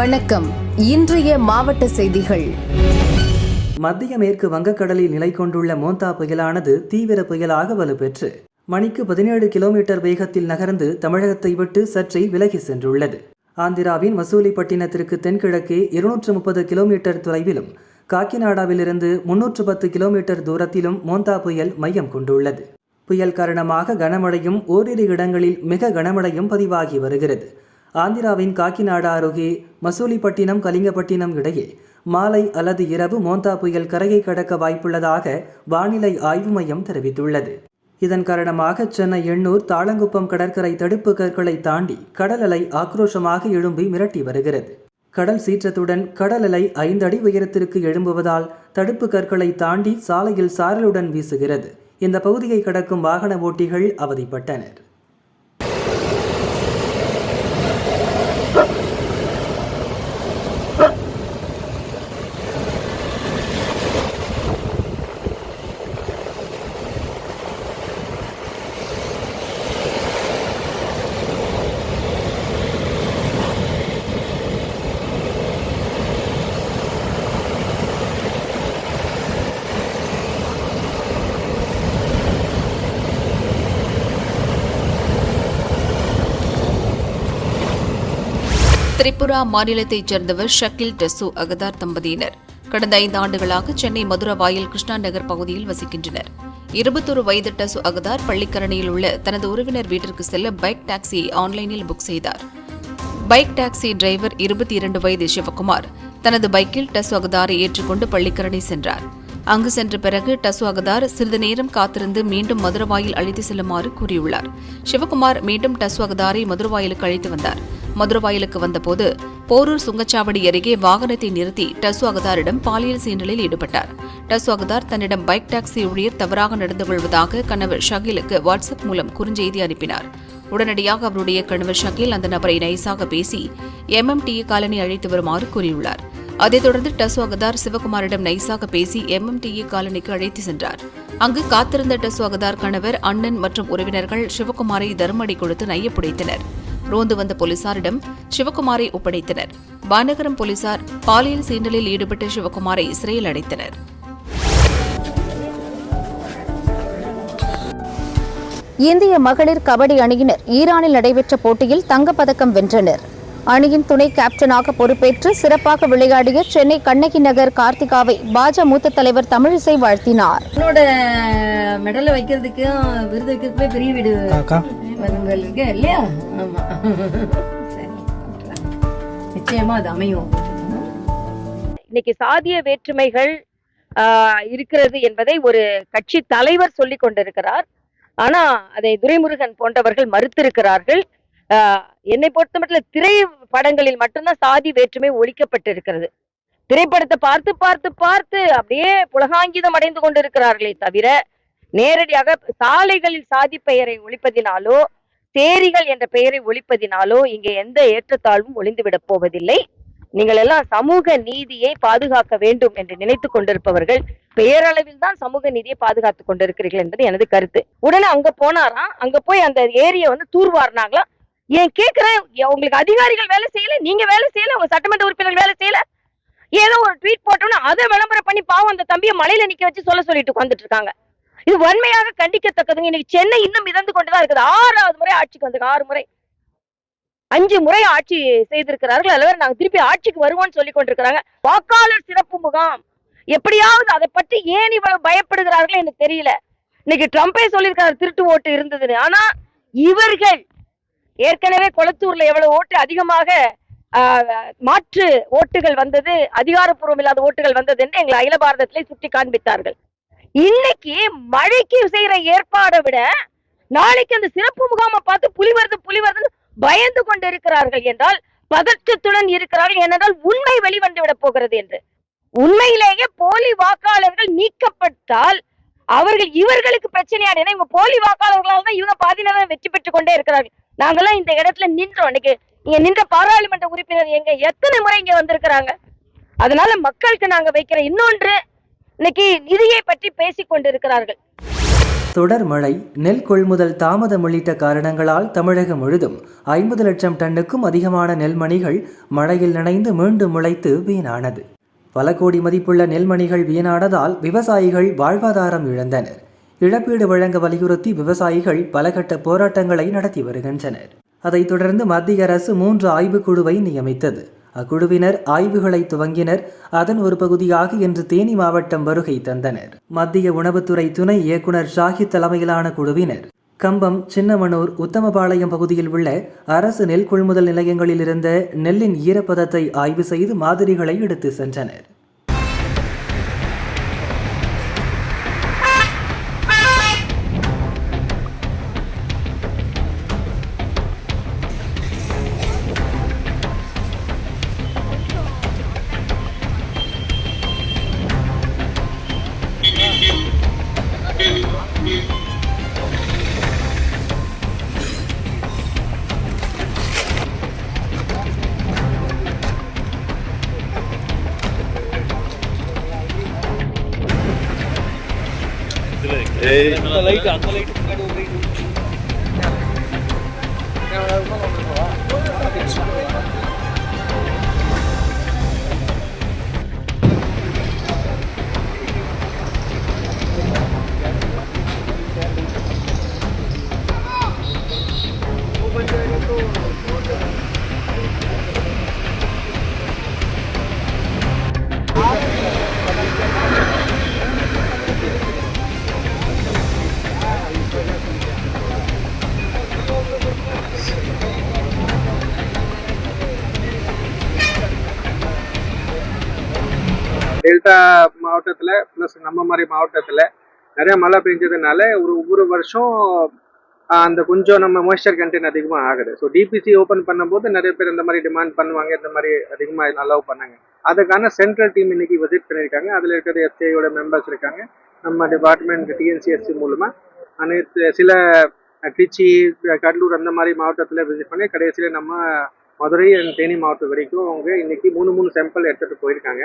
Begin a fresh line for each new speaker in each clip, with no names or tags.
வணக்கம். இன்றைய மாவட்ட செய்திகள்.
மத்திய மேற்கு வங்கக்கடலில் நிலை கொண்டுள்ள மோந்தா புயலானது தீவிர புயலாக வலுப்பெற்று மணிக்கு பதினேழு கிலோமீட்டர் வேகத்தில் நகர்ந்து தமிழகத்தை விட்டு சற்றே விலகி சென்றுள்ளது. ஆந்திராவின் மசூலிப்பட்டினத்திற்கு தென்கிழக்கே இருநூற்று முப்பது கிலோமீட்டர் தொலைவிலும் காக்கிநாடாவிலிருந்து முன்னூற்று பத்து கிலோமீட்டர் தூரத்திலும் மோந்தா புயல் மையம் கொண்டுள்ளது. புயல் காரணமாக கனமழையும் ஓரிரு இடங்களில் மிக கனமழையும் பதிவாகி வருகிறது. ஆந்திராவின் காக்கிநாடா அருகே மசூலிப்பட்டினம் கலிங்கப்பட்டினம் இடையே மாலை அல்லது இரவு மோந்தா புயல் கரையை கடக்க வாய்ப்புள்ளதாக வானிலை ஆய்வு மையம் தெரிவித்துள்ளது. இதன் காரணமாக சென்னை எண்ணூர் தாளங்குப்பம் கடற்கரை தடுப்பு கற்களை தாண்டி கடல் அலை ஆக்ரோஷமாக எழும்பி மிரட்டி வருகிறது. கடல் சீற்றத்துடன் கடல் அலை ஐந்து அடி உயரத்திற்கு எழும்புவதால் தடுப்பு கற்களை தாண்டி சாலையில் சாரலுடன் வீசுகிறது. இந்த பகுதியை கடக்கும் வாகன ஓட்டிகள் அவதிப்பட்டனர்.
திரிபுரா மாநிலத்தைச் சேர்ந்தவர் ஷக்கில் டெசு அகதார் தம்பதியினர். கடந்த ஐந்து ஆண்டுகளாக சென்னை மதுரவாயில் கிருஷ்ணா நகர் பகுதியில் வசிக்கின்றனர். இருபத்தொரு வயது டசு அகதார் பள்ளிக்கரணையில் உள்ள தனது உறவினர் வீட்டிற்கு செல்ல பைக் டாக்ஸியை ஆன்லைனில் புக் செய்தார். பைக் டாக்ஸி டிரைவர் இருபத்தி இரண்டு வயது சிவகுமார். தனது பைக்கில் டசு அகதாரை ஏற்றுக்கொண்டு பள்ளிக்கரணை சென்றார். அங்கு சென்ற பிறகு டசு அகதார் சிறிது நேரம் காத்திருந்து மீண்டும் மதுரவாயில் அழைத்து செல்லுமாறு கூறியுள்ளார். சிவகுமார் மீண்டும் டசு அகதாரை மதுரவாயிலுக்கு அழைத்து வந்தார். மதுரவாயிலுக்கு வந்தபோது போரூர் சுங்கச்சாவடி அருகே வாகனத்தை நிறுத்தி டசு அகதாரிடம் பாலியல் சீண்டலில் ஈடுபட்டார். டசு அகதார் தன்னிடம் பைக் டாக்ஸி ஊழியர் தவறாக நடந்து கொள்வதாக கணவர் ஷகிலுக்கு வாட்ஸ்அப் மூலம் குறுஞ்செய்தி அனுப்பினார். உடனடியாக அவருடைய கணவர் ஷகில் அந்த நபரை நைசாக பேசி எம்எம்டிஏ காலனி அழைத்து வருமாறு கூறியுள்ளார். அதைத் தொடர்ந்து டசு அகதார் சிவகுமாரிடம் நைசாக பேசி எம்எம்டிஏ காலனிக்கு அழைத்து சென்றார். அங்கு காத்திருந்த டசு அகதார் கணவர் அண்ணன் மற்றும் உறவினர்கள் சிவகுமாரை தர்மடி கொடுத்து நையப்புடைத்தனர். ரோந்து வந்த போலீசாரிடம் சிவகுமாரை ஒப்படைத்தனர். பானகரம் போலீசார் பாலியல் சீண்டலில் ஈடுபட்ட சிவகுமாரை சிறையில் அடைத்தனர்.
இந்திய மகளிர் கபடி அணியினர் ஈரானில் நடைபெற்ற போட்டியில் தங்கப்பதக்கம் வென்றனர். அணியின் துணை கேப்டனாக பொறுப்பேற்று சிறப்பாக விளையாடிய சென்னை கண்ணகி நகர் கார்த்திகாவை பாஜ மூத்த தலைவர் தமிழிசை வாழ்த்தினார்.
உன்னோட மெடலை வைக்கிறதுக்கும் விருது வைக்கிறதுக்குமே பெரிய வீடு இருக்கு இல்லையா? ஆமா. சரி நிச்சயமா அது அமையும்.
இன்னைக்கு சாதிய வேற்றுமைகள் ஆஹ், இருக்கிறது என்பதை ஒரு கட்சி தலைவர் சொல்லிக் கொண்டிருக்கிறார். ஆனா அதை துரைமுருகன் போன்றவர்கள் மறுத்திருக்கிறார்கள். ஆஹ், என்னை பொறுத்த மட்டும் திரைப்படங்களில் மட்டும்தான் சாதி வேற்றுமை ஒழிக்கப்பட்டிருக்கிறது. திரைப்படத்தை பார்த்து பார்த்து பார்த்து அப்படியே புலகாங்கிதம் அடைந்து கொண்டிருக்கிறார்களே தவிர நேரடியாக சாலைகளில் சாதி பெயரை ஒழிப்பதினாலோ சேரிகள் என்ற பெயரை ஒழிப்பதினாலோ இங்கே எந்த ஏற்றத்தாழ்வும் ஒளிந்துவிடப் போவதில்லை. நீங்கள் எல்லாம் சமூக நீதியை பாதுகாக்க வேண்டும் என்று நினைத்து கொண்டிருப்பவர்கள் பெயரளவில் தான் சமூக நீதியை பாதுகாத்துக் கொண்டிருக்கிறீர்கள் என்பது எனது கருத்து. உடனே அங்க போனாராம். அங்க போய் அந்த ஏரியை வந்து தூர்வாரினாங்களாம். ஏன் கேக்குறேன்? உங்களுக்கு அதிகாரிகள் வேலை செய்யல நீங்க வேலை செய்யல உங்க சட்டமன்ற உறுப்பினர்கள் வேலை செய்யல? ஏதோ ஒரு ட்வீட் போட்டோம்னா அதை விளம்பரம் பண்ணி பாவம் அந்த தம்பியை மலையில நிக்க வச்சு சொல்ல சொல்லிட்டு உட்காந்துட்டு இருக்காங்க. இது வன்மையாக கண்டிக்கத்தக்கதுங்க. இன்னைக்கு சென்னை இன்னும் மிதந்து கொண்டுதான் இருக்குது. ஆறாவது முறை ஆட்சிக்கு வந்து ஆறு முறை. அஞ்சு முறை ஆட்சி செய்திருக்கிறார்கள். அதில் நாங்க திருப்பி ஆட்சிக்கு வருவோம்னு சொல்லி கொண்டிருக்கிறாங்க. வாக்காளர் சிறப்பு முகாம். எப்படியாவது அதை பற்றி ஏன் இவ்வளவு பயப்படுகிறார்கள் எனக்கு தெரியல. இன்னைக்கு ட்ரம்பே சொல்லியிருக்காரு திருட்டு ஓட்டு இருந்ததுன்னு. ஆனா இவர்கள் ஏற்கனவே கொளத்தூர்ல எவ்வளவு ஓட்டு அதிகமாக மாற்று ஓட்டுகள் வந்தது அதிகாரப்பூர்வம் இல்லாத ஓட்டுகள் வந்தது என்று எங்களை அகில பாரதத்திலே சுட்டி காண்பித்தார்கள் இன்னைக்கு மழைக்கு செய்யற ஏற்பாடை விட நாளைக்கு அந்த சிறப்பு முகாமை பார்த்து புலி வருது புலி வருதுன்னு பயந்து கொண்டு இருக்கிறார்கள் என்றால் பதற்றத்துடன் இருக்கிறார்கள் ஏனென்றால் உண்மை வெளிவந்து விட போகிறது என்று. உண்மையிலேயே போலி வாக்காளர்கள் நீக்கப்பட்டால் அவர்கள் இவர்களுக்கு பிரச்சனையான ஏன்னா இவங்க போலி வாக்காளர்களால் தான் இவங்க பாதி வெற்றி பெற்றுக் கொண்டே இருக்கிறார்கள். நாங்கெல்லாம் இந்த இடத்துல நின்றோம். இன்னைக்கு இங்க நின்ற பாராளுமன்ற உறுப்பினர் எங்க எத்தனை முறை இங்க வந்திருக்கிறாங்க? அதனால மக்களுக்கு நாங்க வைக்கிற இன்னொன்று இன்னைக்கு நிதியை பற்றி பேசிக் கொண்டிருக்கிறார்கள்.
தொடர் மழை நெல் கொள்முதல் தாமதம் உள்ளிட்ட காரணங்களால் தமிழகம் முழுதும் ஐம்பது லட்சம் டன்னுக்கும் அதிகமான நெல்மணிகள் மழையில் நனைந்து மீண்டும் முளைத்து வீணானது. பல கோடி மதிப்புள்ள நெல்மணிகள் வீணானதால் விவசாயிகள் வாழ்வாதாரம் இழந்தனர். இழப்பீடு வழங்க வலியுறுத்தி விவசாயிகள் பலகட்ட போராட்டங்களை நடத்தி வருகின்றனர். அதைத் தொடர்ந்து மத்திய அரசு மூன்று ஆய்வுக்குழுவை நியமித்தது. அக்குழுவினர் ஆய்வுகளை துவங்கினர். அதன் ஒரு பகுதியாக இன்று தேனி மாவட்டம் வருகை தந்தனர். மத்திய உணவுத்துறை துணை இயக்குனர் ஷாஹித் தலைமையிலான குழுவினர். கம்பம் சின்னமனூர் உத்தமபாளையம் பகுதியில் உள்ள அரசு நெல் கொள்முதல் நிலையங்களில் இருந்த நெல்லின் ஈரப்பதத்தை ஆய்வு செய்து மாதிரிகளை எடுத்து சென்றனர்.
ಜೈ ಲೈಟ್ ಲೈಟ್ டெல்டா மாவட்டத்தில் ப்ளஸ் நம்ம மாதிரி மாவட்டத்தில் நிறைய மழை பெஞ்சதுனால ஒரு ஒவ்வொரு வருஷம் அந்த கொஞ்சம் நம்ம மாய்ஸ்சர் கண்டென்ட் அதிகமாக ஆகுது. ஸோ டிபிசி ஓப்பன் பண்ணும்போது நிறைய பேர் இந்த மாதிரி டிமாண்ட் பண்ணுவாங்க இந்த மாதிரி அதிகமாக அலோவ் பண்ணாங்க. அதுக்கான சென்ட்ரல் டீம் இன்னைக்கு விசிட் பண்ணியிருக்காங்க. அதில் இருக்கிற எஃப்சிஐயோட மெம்பர்ஸ் இருக்காங்க. நம்ம டிபார்ட்மெண்ட் டிஎன்சிஎஸ்சி மூலமாக அனைத்து சில திருச்சி கடலூர் அந்த மாதிரி மாவட்டத்தில் விசிட் பண்ணி கடைசியில் நம்ம மதுரை அண்ட் தேனி மாவட்டம் வரைக்கும் அவங்க இன்னைக்கு மூணு மூணு சாம்பிள் எடுத்துகிட்டு போயிருக்காங்க.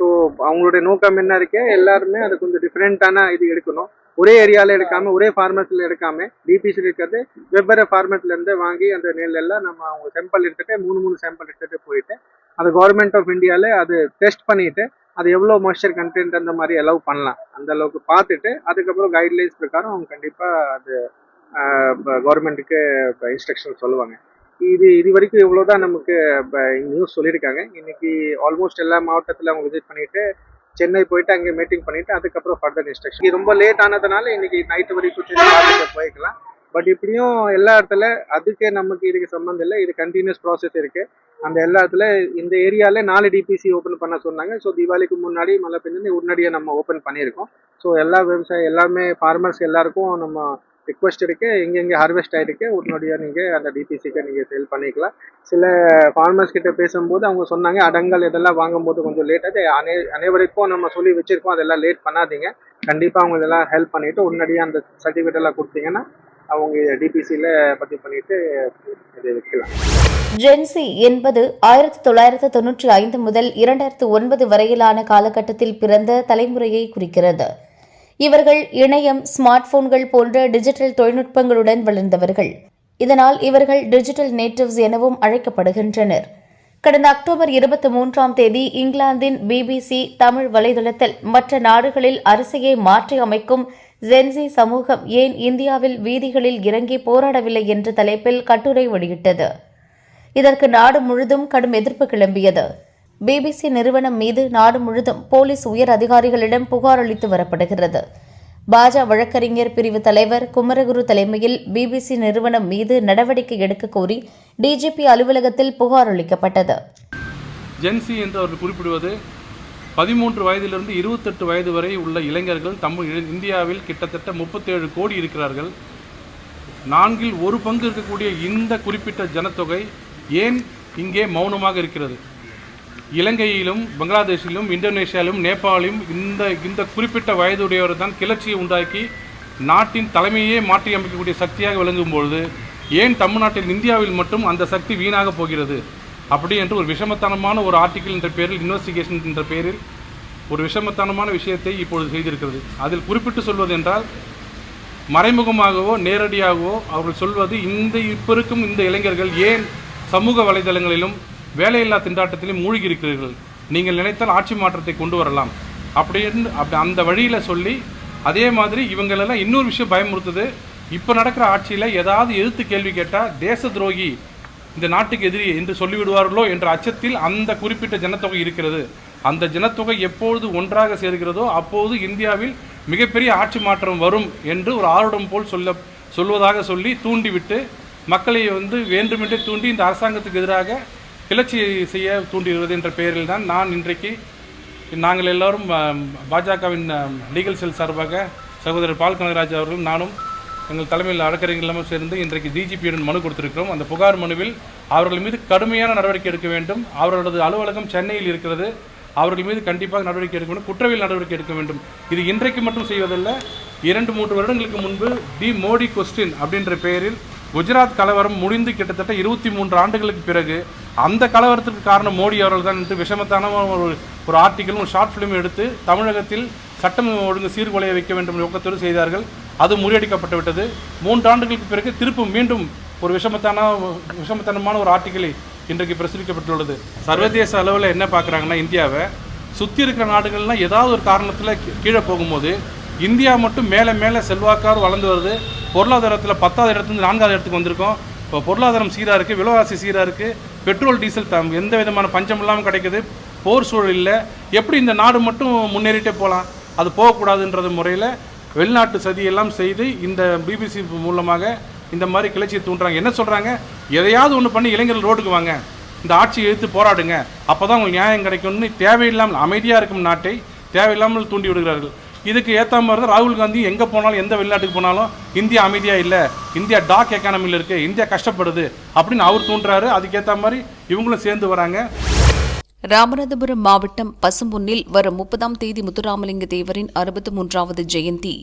ஸோ அவங்களுடைய நோக்கம் என்ன இருக்கு எல்லாருமே அது கொஞ்சம் டிஃப்ரெண்ட்டான இது எடுக்கணும். ஒரே ஏரியாவில் எடுக்காம ஒரே ஃபார்மேட்டில் எடுக்காம டிபிசியில் இருக்கிறது வெவ்வேறு ஃபார்மஸ்லேருந்து வாங்கி அந்த நெல்லெல்லாம் நம்ம அவங்க சாம்பிள் எடுத்துகிட்டு மூணு மூணு சாம்பிள் எடுத்துகிட்டு போயிட்டு அது கவர்மெண்ட் ஆஃப் இந்தியாவில் அது டெஸ்ட் பண்ணிட்டு அது எவ்வளோ மாய்ஸ்சர் கண்டென்ட் அந்த மாதிரி அலோவ் பண்ணலாம். அந்த அளவுக்கு பார்த்துட்டு அதுக்கப்புறம் கைட்லைன்ஸ் பிரகாரம் அவங்க கண்டிப்பாக அது கவர்மெண்ட்டுக்கு இன்ஸ்ட்ரக்ஷன் சொல்லுவாங்க. இது இது வரைக்கும் இவ்வளோ தான் நமக்கு நியூஸ் சொல்லியிருக்காங்க. இன்னைக்கு ஆல்மோஸ்ட் எல்லா மாவட்டத்தில் அவங்க விசிட் பண்ணிட்டு சென்னை போயிட்டு அங்கே மீட்டிங் பண்ணிட்டு அதுக்கப்புறம் ஃபர்தர் இன்ஸ்ட்ரக்ஷன் இது ரொம்ப லேட் ஆனதுனால இன்னைக்கு நைட்டு வரைக்கும் சென்னை போய்க்கலாம் பட் இப்படியும் எல்லா இடத்துல அதுக்கு நமக்கு இதுக்கு சம்மந்தம் இல்லை. இது கண்டினியூஸ் ப்ராசஸ் இருக்கு. அந்த எல்லா இடத்துல இந்த ஏரியாவில் நாலு டிபிசி ஓப்பன் பண்ண சொன்னாங்க. ஸோ தீபாவளிக்கு முன்னாடி மழை பெஞ்சு உடனடியாக நம்ம ஓப்பன் பண்ணியிருக்கோம். ஸோ எல்லா விவசாயம் எல்லாமே ஃபார்மர்ஸ் எல்லாருக்கும் நம்ம ரிக்வஸ்ட் இருக்கு எங்கெங்கே ஹார்வெஸ்ட் ஆயிருக்கு உடனடியாக நீங்கள் அந்த டிபிசிக்கு நீங்கள் சேல் பண்ணிக்கலாம். சில ஃபார்மர்ஸ் கிட்ட பேசும்போது அவங்க சொன்னாங்க அடங்கல் இதெல்லாம் வாங்கும்போது கொஞ்சம் லேட் ஆகுது அனை அனைவருக்கும் நம்ம சொல்லி வச்சிருக்கோம் அதெல்லாம் லேட் பண்ணாதீங்க. கண்டிப்பாக அவங்க இதெல்லாம் ஹெல்ப் பண்ணிவிட்டு உடனடியாக அந்த சர்டிஃபிகேட் எல்லாம் கொடுத்தீங்கன்னா அவங்க டிபிசியில் பதிவு பண்ணிட்டு இதை விற்கலாம்.
ஜென்சி என்பது ஆயிரத்தி தொள்ளாயிரத்து தொன்னூற்றி ஐந்து முதல் இரண்டாயிரத்து ஒன்பது வரையிலான காலகட்டத்தில் பிறந்த தலைமுறையை குறிக்கிறது. இவர்கள் இணையம் ஸ்மார்ட் போன்கள் போன்ற டிஜிட்டல் தொழில்நுட்பங்களுடன் வளர்ந்தவர்கள். இதனால் இவர்கள் டிஜிட்டல் நேட்டிவ்ஸ் எனவும் அழைக்கப்படுகின்றனர். கடந்த அக்டோபர் இருபத்தி மூன்றாம் தேதி இங்கிலாந்தின் பிபிசி தமிழ் வலைதளத்தில் மற்ற நாடுகளில் அரசையை மாற்றி அமைக்கும் ஜென்சி சமூகம் ஏன் இந்தியாவில் வீதிகளில் இறங்கி போராடவில்லை என்ற தலைப்பில் கட்டுரை வெளியிட்டது. இதற்கு நாடு முழுதும் கடும் எதிர்ப்பு கிளம்பியது. பிபிசி நிறுவனம் மீது நாடு முழுதும் போலீஸ் உயர் அதிகாரிகளிடம் புகார் அளித்து வரப்படுகிறது. பாஜ வழக்கறிஞர் பிரிவு தலைவர் குமரகுரு தலைமையில் பிபிசி நிறுவனம் மீது நடவடிக்கை எடுக்க கோரி டிஜிபி அலுவலகத்தில் புகார் அளிக்கப்பட்டது.
ஜென்சி என்று அவர்கள் குறிப்பிடுவது பதிமூன்று வயதிலிருந்து இருபத்தெட்டு வயது வரை உள்ள இளைஞர்கள் தமிழ் இந்தியாவில் கிட்டத்தட்ட முப்பத்தேழு கோடி இருக்கிறார்கள். நான்கில் ஒரு பங்கு இருக்கக்கூடிய இந்த குறிப்பிட்ட ஜனத்தொகை ஏன் இங்கே மௌனமாக இருக்கிறது? இலங்கையிலும் பங்களாதேஷிலும் இந்தோனேஷியாவிலும் நேபாளிலும் இந்த இந்த குறிப்பிட்ட வயதுடையவர் தான் கிளர்ச்சியை உண்டாக்கி நாட்டின் தலைமையே மாற்றி அமைக்கக்கூடிய சக்தியாக விளங்கும் பொழுது ஏன் தமிழ்நாட்டில் இந்தியாவில் மட்டும் அந்த சக்தி வீணாக போகிறது? அப்படி என்று ஒரு விஷமத்தனமான ஒரு ஆர்டிக்கிள் என்ற பேரில் இன்வெஸ்டிகேஷன் என்ற பேரில் ஒரு விஷமத்தனமான விஷயத்தை இப்பொழுது செய்திருக்கிறது. அதில் குறிப்பிட்டு சொல்வது என்றால் மறைமுகமாகவோ நேரடியாகவோ அவர்கள் சொல்வது இந்த இப்போ இருக்கும் இந்த இளைஞர்கள் ஏன் சமூக வலைதளங்களிலும் வேலையில்லா திண்டாட்டத்திலே மூழ்கி இருக்கிறீர்கள் நீங்கள் நினைத்தால் ஆட்சி மாற்றத்தை கொண்டு வரலாம். அப்படின்னு அப்படி அந்த வழியில் சொல்லி அதே மாதிரி இவங்களெல்லாம் இன்னொரு விஷயம் பயமுறுத்துது. இப்போ நடக்கிற ஆட்சியில் ஏதாவது எதிர்த்து கேள்வி கேட்டால் தேச துரோகி இந்த நாட்டுக்கு எதிரி என்று சொல்லிவிடுவார்களோ? என்ற அச்சத்தில் அந்த குறிப்பிட்ட ஜனத்தொகை இருக்கிறது. அந்த ஜனத்தொகை எப்பொழுது ஒன்றாக சேர்கிறதோ அப்போது இந்தியாவில் மிகப்பெரிய ஆட்சி மாற்றம் வரும் என்று ஒரு ஆர்வம் போல் சொல்ல சொல்வதாக சொல்லி தூண்டிவிட்டு மக்களை வந்து வேண்டுமென்றே தூண்டி இந்த அரசாங்கத்துக்கு எதிராக கிளர்ச்சி செய்ய தூண்டிடுவது என்ற பெயரில் தான் நான் இன்றைக்கு நாங்கள் எல்லாரும் பாஜகவின் லீகல் செல் சார்பாக சகோதரர் பால் கனகராஜ் அவர்களும் நானும் எங்கள் தலைமையில் வழக்கறிஞர்களும் சேர்ந்து இன்றைக்கு டிஜிபியுடன் மனு கொடுத்திருக்கிறோம். அந்த புகார் மனுவில் அவர்கள் மீது கடுமையான நடவடிக்கை எடுக்க வேண்டும். அவர்களது அலுவலகம் சென்னையில் இருக்கிறது. அவர்கள் மீது கண்டிப்பாக நடவடிக்கை எடுக்க வேண்டும். குற்றவியல் நடவடிக்கை எடுக்க வேண்டும். இது இன்றைக்கு மட்டும் செய்வதல்ல. இரண்டு மூன்று வருடங்களுக்கு முன்பு தி மோடி கொஸ்டின் அப்படின்ற பெயரில் குஜராத் கலவரம் முடிந்து கிட்டத்தட்ட இருபத்தி மூன்று ஆண்டுகளுக்கு பிறகு அந்த கலவரத்துக்கு காரணம் மோடி அவர்கள் தான் என்று விஷமத்தான ஒரு ஒரு ஆர்டிக்கலும் ஒரு ஷார்ட் ஃபிலிம் எடுத்து தமிழகத்தில் சட்டம் ஒழுங்கு சீர்குலைய வைக்க வேண்டும் நோக்கத்தோடு செய்தார்கள். அது முறியடிக்கப்பட்டு விட்டது. மூன்று ஆண்டுகளுக்கு பிறகு திருப்பும் மீண்டும் ஒரு விஷமத்தான விஷமத்தனமான ஒரு ஆர்டிக்கலை இன்றைக்கு பிரசுரிக்கப்பட்டுள்ளது. சர்வதேச அளவில் என்ன பார்க்குறாங்கன்னா இந்தியாவை சுற்றி இருக்கிற நாடுகள்லாம் ஏதாவது ஒரு காரணத்தில் கீழே போகும்போது இந்தியா மட்டும் மேலே மேலே செல்வாக்கார் வளர்ந்து வருது. பொருளாதாரத்தில் பத்தாவது இடத்துலேருந்து நான்காவது இடத்துக்கு வந்திருக்கோம். இப்போ பொருளாதாரம் சீராக இருக்குது விலைவாசி சீராக இருக்குது பெட்ரோல் டீசல் தம் எந்த விதமான பஞ்சம் இல்லாமல் கிடைக்குது போர் சூழல் இல்லை. எப்படி இந்த நாடு மட்டும் முன்னேறிட்டே போகலாம் அது போகக்கூடாதுன்றது முறையில் வெளிநாட்டு சதியெல்லாம் செய்து இந்த பிபிசி மூலமாக இந்த மாதிரி கிளர்ச்சியை தூண்டுறாங்க. என்ன சொல்கிறாங்க எதையாவது ஒன்று பண்ணி இளைஞர்கள் ரோடுக்கு வாங்க. இந்த ஆட்சியை எதிர்த்து போராடுங்க. அப்போ தான் உங்களுக்கு நியாயம் கிடைக்கும்னு தேவையில்லாமல் அமைதியாக இருக்கும் நாட்டை தேவையில்லாமல் தூண்டி விடுகிறார்கள். இதுக்கு ஏற்ற மாதிரி தான் ராகுல் காந்தி எங்கே போனாலும் எந்த வெளிநாட்டுக்கு போனாலும் இந்தியா அமைதியாக இல்லை இந்தியா டாக் எக்கானமியில் இருக்குது இந்தியா கஷ்டப்படுது அப்படின்னு அவர் தூண்டுறாரு. அதுக்கேற்ற மாதிரி இவங்களும் சேர்ந்து வராங்க.
ராமநாதபுரம் மாவட்டம் பசும்பொன்னில் வரும் முப்பதாம் தேதி முத்துராமலிங்க தேவரின் அறுபத்து மூன்றாவது ஜெயந்தி.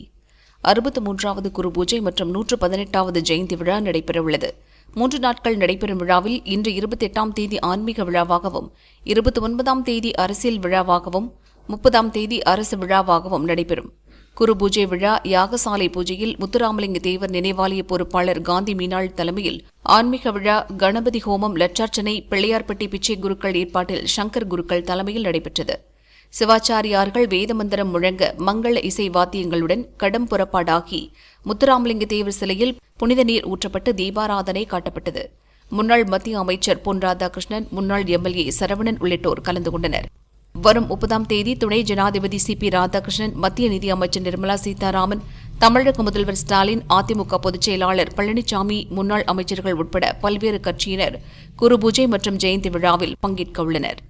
அறுபத்து மூன்றாவது குரு பூஜை மற்றும் நூற்று பதினெட்டாவது ஜெயந்தி விழா நடைபெறவுள்ளது. மூன்று நாட்கள் நடைபெறும் விழாவில் இன்று இருபத்தெட்டாம் தேதி ஆன்மீக விழாவாகவும் இருபத்தி ஒன்பதாம் தேதி அரசியல் விழாவாகவும் முப்பதாம் தேதி அரசு விழாவாகவும் நடைபெறும். குரு பூஜை விழா யாகசாலை பூஜையில் முத்துராமலிங்க தேவர் நினைவாலய பொறுப்பாளர் காந்தி மீனாள் தலைமையில் ஆன்மீக விழா கணபதி ஹோமம் லட்சார்ச்சனை பிள்ளையார்பட்டி பிச்சை குருக்கள் ஏற்பாட்டில் சங்கர் குருக்கள் தலைமையில் நடைபெற்றது. சிவாச்சாரியார்கள் வேதமந்திரம் முழங்க மங்கள இசை வாத்தியங்களுடன் கடம் புறப்பாடாகி முத்துராமலிங்க தேவர் சிலையில் புனித நீர் ஊற்றப்பட்டு தீபாராதனை காட்டப்பட்டது. முன்னாள் மத்திய அமைச்சர் பொன் ராதாகிருஷ்ணன் முன்னாள் எம்எல்ஏ சரவணன் உள்ளிட்டோர் கலந்து கொண்டனர். வரும் முப்பதாம் தேதி துணை ஜனாதிபதி சி பி ராதாகிருஷ்ணன் மத்திய நிதியமைச்சர் நிர்மலா சீதாராமன் தமிழக முதல்வர் ஸ்டாலின் அதிமுக பொதுச் செயலாளர் பழனிசாமி முன்னாள் அமைச்சர்கள் உட்பட பல்வேறு கட்சியினர் குரு பூஜை மற்றும் ஜெயந்தி விழாவில் பங்கேற்க உள்ளனர்